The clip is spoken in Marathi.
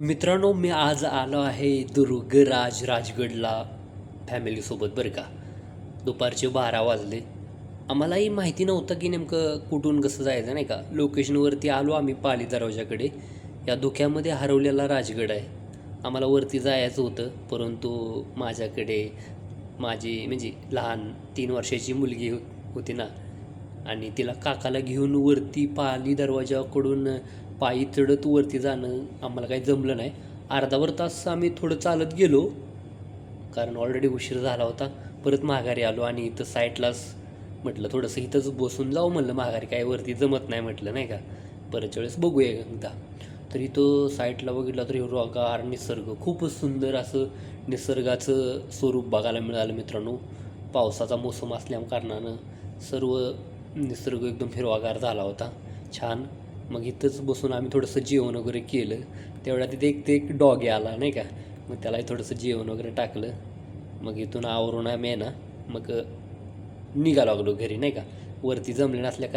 मित्रांनो मी आज आलो आहे दुर्गराज राजगडला फॅमिलीसोबत बरं का. दुपारचे बारा वाजले. आम्हालाही माहिती नव्हतं की नेमकं कुठून कसं जायचं नाही का. लोकेशनवरती आलो आम्ही पाली दरवाजाकडे. या धुक्यामध्ये हरवलेला राजगड आहे. आम्हाला वरती जायचं होतं परंतु माझ्याकडे माझी म्हणजे लहान तीन वर्षाची मुलगी होती ना. आणि तिला काकाला घेऊन वरती पाली दरवाजाकडून पायी चढत वरती जाणं आम्हाला काही जमलं नाही. अर्धावर तास आम्ही थोडं चालत गेलो कारण ऑलरेडी उशीर झाला होता. परत माघारी आलो आणि इथं साईडलाच म्हटलं थोडंसं इथंच बसून जाऊ म्हणलं माघारी काय वरती जमत नाही म्हटलं नाही का? परतच्या वेळेस बघूया एकदा. तर इथं साईडला बघितलं तर हिरवागार निसर्ग खूपच सुंदर असं निसर्गाचं स्वरूप बघायला मिळालं मित्रांनो. पावसाचा मोसम असल्या कारणानं सर्व निसर्ग एकदम हिरवागार झाला होता. छान. मग इथंच बसून आम्ही थोडंसं जेवण वगैरे केलं. तेवढ्या तिथे एक ते एक डॉगी आला नाही का? मग त्यालाही थोडंसं जेवण वगैरे टाकलं. मग इथून आवरून आम्ही आहे ना मग निघा लागलो घरी नाही का? वरती जमले नसल्या